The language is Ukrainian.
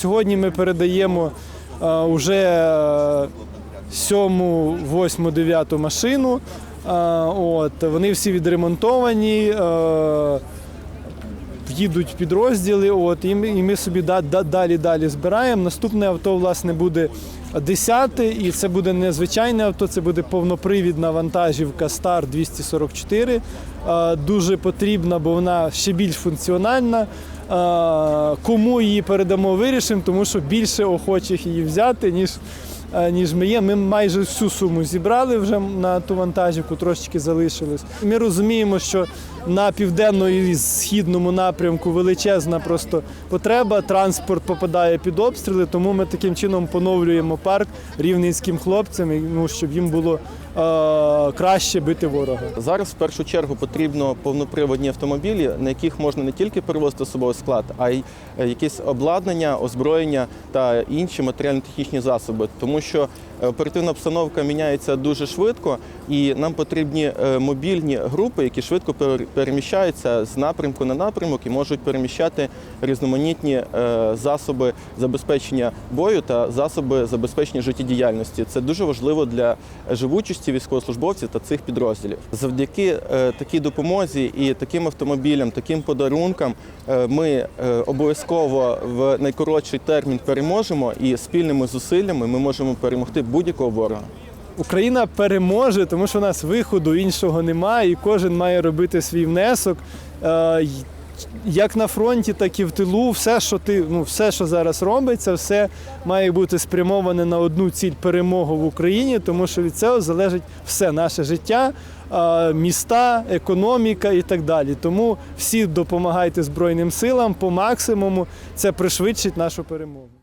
Сьогодні ми передаємо е, вже е, сьому, восьму, дев'яту машину. Е, От, вони всі відремонтовані. е, їдуть підрозділи, от, і, ми, і ми собі да, да, далі далі збираємо. Наступне авто, власне, буде 10 і це буде не звичайне авто, це буде повнопривідна вантажівка Star 244. Е, Дуже потрібна, бо вона ще більш функціональна. Е, Кому її передамо, вирішимо, тому що більше охочих її взяти, ніж е, ніж ми є. Ми майже всю суму зібрали вже на ту вантажівку, трошечки залишилось. Ми розуміємо, що на південно і східному напрямку величезна просто потреба. Транспорт попадає під обстріли, тому ми таким чином поновлюємо парк рівненським хлопцям, ну, щоб їм було е, краще бити ворога. Зараз в першу чергу потрібно повноприводні автомобілі, на яких можна не тільки перевозити з собою склад, а й е, якесь обладнання, озброєння та інші матеріально-технічні засоби, тому що е, оперативна обстановка міняється дуже швидко, і нам потрібні е, мобільні групи, які швидко пер- переміщаються з напрямку на напрямок і можуть переміщати різноманітні е, засоби забезпечення бою та засоби забезпечення життєдіяльності. Це дуже важливо для живучості військовослужбовців та цих підрозділів. Завдяки е, такій допомозі і таким автомобілям, таким подарункам е, ми обов'язково в найкоротший термін переможемо і спільними зусиллями ми можемо перемогти будь-якого ворога. Україна переможе, тому що у нас виходу іншого немає, і кожен має робити свій внесок. Е, Як на фронті, так і в тилу, все, що ти, ну, все, що зараз робиться, все має бути спрямоване на одну ціль перемогу в Україні, тому що від цього залежить все наше життя, е, міста, економіка і так далі. Тому всі допомагайте Збройним силам по максимуму. Це пришвидшить нашу перемогу.